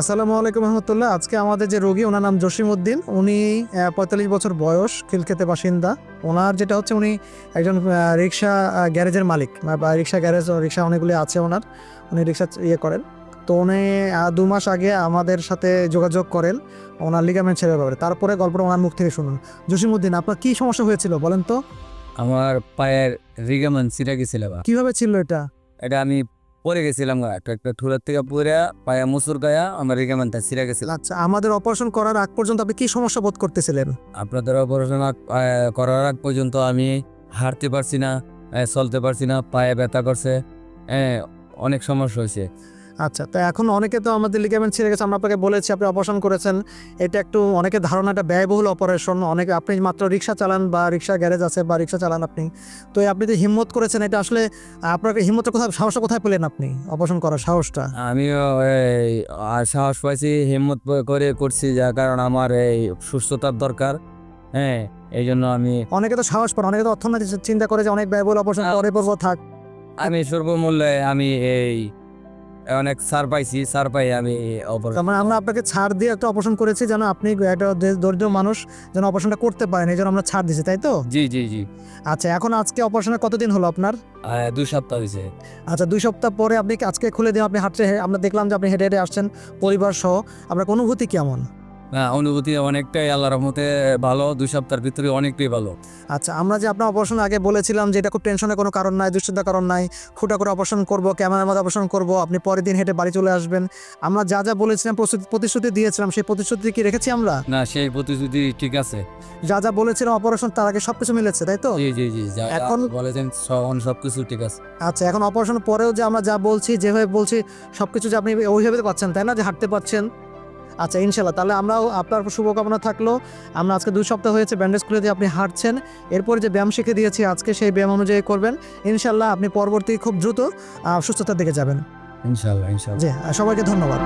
আসসালামু আলাইকুম রহমতুল্লাহ। আজকে আমাদের যে রোগী ওনার নাম জসিম উদ্দিন উনি পঁয়তাল্লিশ বছর বয়স খিলক্ষেতে বাসিন্দা। ওনার যেটা হচ্ছে উনি একজন রিক্সা গ্যারেজের মালিক। বা রিক্সা গ্যারেজ রিক্সা অনেকগুলি আছে ওনার। উনি রিক্সা ইয়ে করেন। তো উনি দু মাস আগে আমাদের সাথে যোগাযোগ করেন। ওনার লিগামেন্ট ছেড়ে ব্যাপারে। তারপরে গল্পটা ওনার মুখ থেকে শুনুন। জসিম উদ্দিন আপনার কী সমস্যা হয়েছিল বলেন তো? আমার পায়ের রিগামান ছিঁড়ে গেছিল কীভাবে ছিল এটা? এটা আমি পরে গেছিলাম একটা একটা ঠুলার থেকে পরে পায়া মুসুর গায়া আমার রিগামানটা ছিঁড়ে গেছিল। আচ্ছা আমাদের অপারেশন করার আগ পর্যন্ত আপনি কি সমস্যা বোধ করতেছিলেন? আপনাদের অপারেশন করার আগ পর্যন্ত আমি হাঁটতে পারছি না চলতে পারছি না পায়ে ব্যথা করছে অনেক সমস্যা হয়েছে। আচ্ছা তো এখন অনেকে তো আমাদের লিগামেন্ট ছিঁড়ে গেছে আমরা আপনাকে বলেছি আপনি অপারেশন করেছেন। এটা একটু অনেকে ধারণাটা ব্যয়বহুল অপারেশন অনেকে আপনি মাত্র রিক্সা চালান বা রিক্সা গ্যারেজ আছে বা রিক্সা চালান আপনি। তো আপনি যে হিম্মত করেছেন এটা আসলে আপনাকে হিম্মতটা কোথায় সাহসটা কোথায় পেলেন আপনি অপারেশন করার সাহসটা? আমিও সাহস পাইছি হিম্মত করে করছি যা কারণ আমার এই সুস্থতার দরকার। হ্যাঁ এই জন্য আমি অনেকে তো সাহস পান অনেকে তো অর্থনৈতিক চিন্তা করে যে অনেক ব্যয়বহুল অপারেশন করে থাক। আমি সর্বমূল্যে আমি এই অনেক সার পাইছি সার পাই আমি অপারেশন মানে আমরা আপনাকে ছাড় দিয়ে একটা অপারেশন করেছি যেন আপনি একটা দরিদ্র মানুষ যেন অপারেশনটা করতে পারেন এই জন্য আমরা ছাড় দিয়েছি তাই তো? জি জি জি। আচ্ছা এখন আজকে অপারেশনের কতদিন হলো আপনার? দুই সপ্তাহ হয়েছে আচ্ছা দুই সপ্তাহ পরে আপনি আজকে খুলে দিয়ে আপনি হাঁটতে আমরা দেখলাম যে আপনি হেঁটে হেঁটে আসছেন পরিবার সহ আপনার অনুভূতি কেমন? অনুভূতি অনেকটাই আল্লাহ রহমতে ভালো দুই সপ্তাহের ভিতরে অনেকটাই ভালো। আচ্ছা আমরা যে আপনার অপারেশন আগে বলেছিলাম যে এটা খুব টেনশনের কোনো কারণ নাই দুশ্চিন্তার কারণ নাই ফুটা করে অপারেশন করব ক্যামেরার মধ্যে অপারেশন করব আপনি পরের দিন হেঁটে বাড়ি চলে আসবেন। আমরা যা যা বলেছিলাম প্রতিশ্রুতি দিয়েছিলাম সেই প্রতিশ্রুতি কি রেখেছি আমরা? না সেই প্রতিশ্রুতি ঠিক আছে। যা যা বলেছিলাম অপারেশন তার আগে সবকিছু মিলেছে তাই তো? জি জি জি এখন- বলেছেন সব সব ঠিক আছে। আচ্ছা এখন অপারেশন পরেও যে আমরা যা বলছি যেভাবে বলছি সবকিছু যে আপনি ওইভাবে পাচ্ছেন তাই না? যে হাঁটতে পারছেন আচ্ছা ইনশাল্লাহ। তাহলে আমরাও আপনার শুভকামনা থাকল। আমরা আজকে দুই সপ্তাহ হয়েছে ব্যান্ডেজ খুলে দিয়ে আপনি হাঁটছেন। এরপর যে ব্যায়াম শিখে দিয়েছি আজকে সেই ব্যায়াম অনুযায়ী করবেন। ইনশাল্লাহ আপনি পরবর্তী খুব দ্রুত সুস্থতার দিকে যাবেন। ইনশাল্লাহ ইনশাল্লাহ। জি সবাইকে ধন্যবাদ।